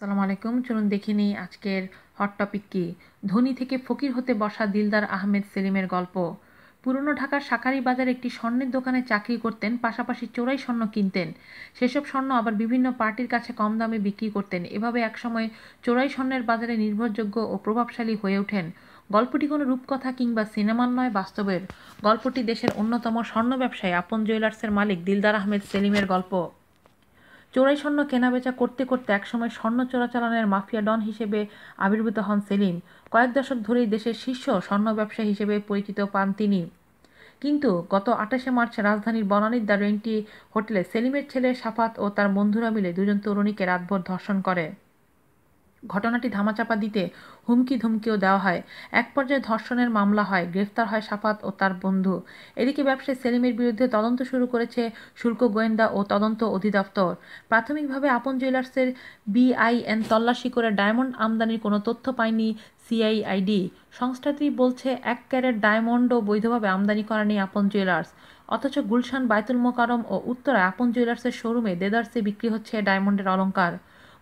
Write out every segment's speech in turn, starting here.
আসসালামু আলাইকুম। চলুন দেখে নিই আজকের হট টপিক কি? ধনী থেকে ফকির হতে বসা দিলদার আহমেদ সেলিমের গল্প। পুরনো ঢাকার শাকারি বাজারে একটি স্বর্ণের দোকানে চাকরি করতেন, পাশাপাশি চোরাই স্বর্ণ কিনতেন। সেসব স্বর্ণ আবার বিভিন্ন পার্টির কাছে কম দামে বিক্রি করতেন। এভাবে একসময় চোরাই স্বর্ণের বাজারে নির্ভরযোগ্য ও প্রভাবশালী হয়ে ওঠেন। গল্পটি কোনো রূপকথা কিংবা সিনেমার নয় বাস্তবের। গল্পটি দেশের অন্যতম স্বর্ণ ব্যবসায়ী আপন জুয়েলার্সের মালিক দিলদার আহমেদ সেলিমের গল্প। চোরাই স্বর্ণ কেনাবেচা করতে করতে একসময় স্বর্ণ চোরাচালানের মাফিয়া ডন হিসেবে আবির্ভূত হন সেলিম। কয়েক দশক ধরেই দেশের শীর্ষ স্বর্ণ ব্যবসায়ী হিসেবে পরিচিত পান তিনি। কিন্তু গত আঠাশে মার্চ রাজধানীর বনানীর দ্য রেন্টি হোটেলে সেলিমের ছেলে সাফাত ও তার বন্ধুরা মিলে দুজন তরুণীকে রাতভর ধর্ষণ করে। ঘটনাটি ধামাচাপা দিতে হুমকি ধুমকিও দেওয়া হয়। এক পর্যায়ে ধর্ষণের মামলা হয়, গ্রেফতার হয় সাফাত ও তার বন্ধু। এদিকে ব্যবসায়ী সেলিমের বিরুদ্ধে তদন্ত শুরু করেছে শুল্ক গোয়েন্দা ও তদন্ত অধিদপ্তর। প্রাথমিকভাবে আপন জুয়েলার্সের বিআইএন তল্লাশি করে ডায়মন্ড আমদানির কোনো তথ্য পায়নি সিআইআইডি। সংস্থাটি বলছে, এক ক্যারেট ডায়মন্ডও বৈধভাবে আমদানি করা নেই আপন জুয়েলার্স। অথচ গুলশান বায়তুল মোকারম ও উত্তরায় আপন জুয়েলার্সের শোরুমে দেদার্সে বিক্রি হচ্ছে ডায়মন্ডের অলঙ্কার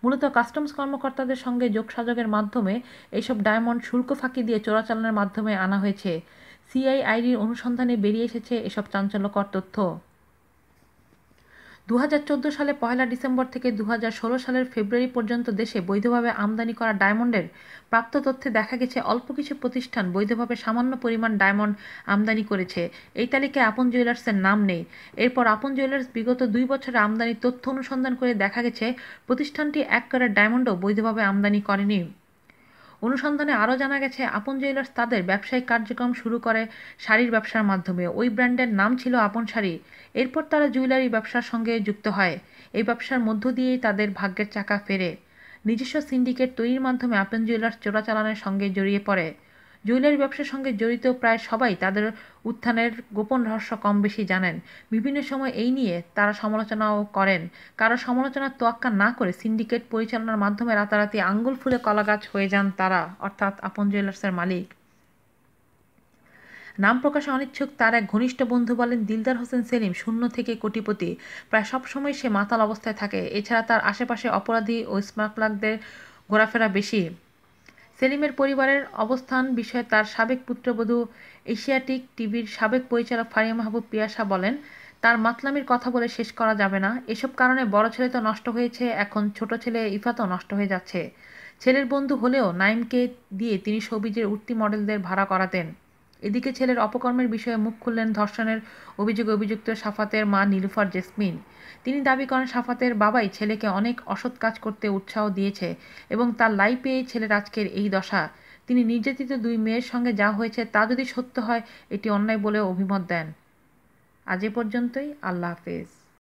মূলত কাস্টমস কর্মকর্তাদের সঙ্গে যোগসাযোগের মাধ্যমে এইসব ডায়মন্ড শুল্ক ফাঁকি দিয়ে চোরাচালানের মাধ্যমে আনা হয়েছে। সিআইআইডির অনুসন্ধানে বেরিয়ে এসেছে এসব চাঞ্চল্যকর তথ্য। দু হাজার চোদ্দ সালে পয়লা ডিসেম্বর থেকে দু হাজার ষোলো সালের ফেব্রুয়ারি পর্যন্ত দেশে বৈধভাবে আমদানি করা ডায়মন্ডের প্রাপ্ত তথ্যে দেখা গেছে, অল্প কিছু প্রতিষ্ঠান বৈধভাবে সামান্য পরিমাণ ডায়মন্ড আমদানি করেছে। এই তালিকায় আপন জুয়েলার্সের নাম নেই। এরপর আপন জুয়েলার্স বিগত দুই বছরে আমদানির তথ্য অনুসন্ধান করে দেখা গেছে, প্রতিষ্ঠানটি এক করে ডায়মন্ডও বৈধভাবে আমদানি করেনি। অনুসন্ধানে আরও জানা গেছে, আপন জুয়েলার্স তাদের ব্যবসায়িক কার্যক্রম শুরু করে শাড়ির ব্যবসার মাধ্যমে। ওই ব্র্যান্ডের নাম ছিল আপন শাড়ি। এরপর তারা জুয়েলারি ব্যবসার সঙ্গে যুক্ত হয়। এই ব্যবসার মধ্য দিয়েই তাদের ভাগ্যের চাকা ফেরে। নিজস্ব সিন্ডিকেট তৈরির মাধ্যমে আপন জুয়েলার্স চোরাচালানের সঙ্গে জড়িয়ে পড়ে। জুয়েলারি ব্যবসার সঙ্গে জড়িত প্রায় সবাই তাদের উত্থানের গোপন রহস্য কম বেশি জানেন। বিভিন্ন সময় এই নিয়ে তারা সমালোচনাও করেন। কারও সমালোচনার তোয়াক্কা না করে সিন্ডিকেট পরিচালনার মাধ্যমে রাতারাতি আঙ্গুল ফুলে কলাগাছ হয়ে যান তারা, অর্থাৎ আপন জুয়েলার্সের মালিক। নাম প্রকাশে অনিচ্ছুক তার এক ঘনিষ্ঠ বন্ধু বলেন, দিলদার হোসেন সেলিম শূন্য থেকে কোটিপতি। প্রায় সবসময় সে মাতাল অবস্থায় থাকে। এছাড়া তার আশেপাশে অপরাধী ও স্মাকলাকদের ঘোরাফেরা বেশি। সেলিমের পরিবারের অবস্থান বিষয়ে তার সাবেক পুত্রবধূ এশিয়াটিক টিভির সাবেক পরিচালক ফারিয়া মাহবুব পিয়াসা বলেন, তার মাতলামির কথা বলে শেষ করা যাবে না। এসব কারণে বড় ছেলে তো নষ্ট হয়েছে, এখন ছোট ছেলে ইফাতও নষ্ট হয়ে যাচ্ছে। ছেলের বন্ধু হলেও নাইমকে দিয়ে তিনি সবিজের উঠতি মডেলদের ভাড়া করাতেন। এদিকে ছেলের অপকর্মের বিষয়ে মুখ খুললেন ধর্ষণের অভিযোগে অভিযুক্ত সাফাতের মা নীলুফার জেসমিন। তিনি দাবি করেন, সাফাতের বাবাই ছেলেকে অনেক অসৎ কাজ করতে উৎসাহ দিয়েছে এবং তার লাই পেয়ে ছেলের আজকের এই দশা। তিনি নির্যাতিত দুই মেয়ের সঙ্গে যা হয়েছে তা যদি সত্য হয়, এটি অন্যায় বলে অভিমত দেন। আজ এ পর্যন্তই। আল্লাহ হাফেজ।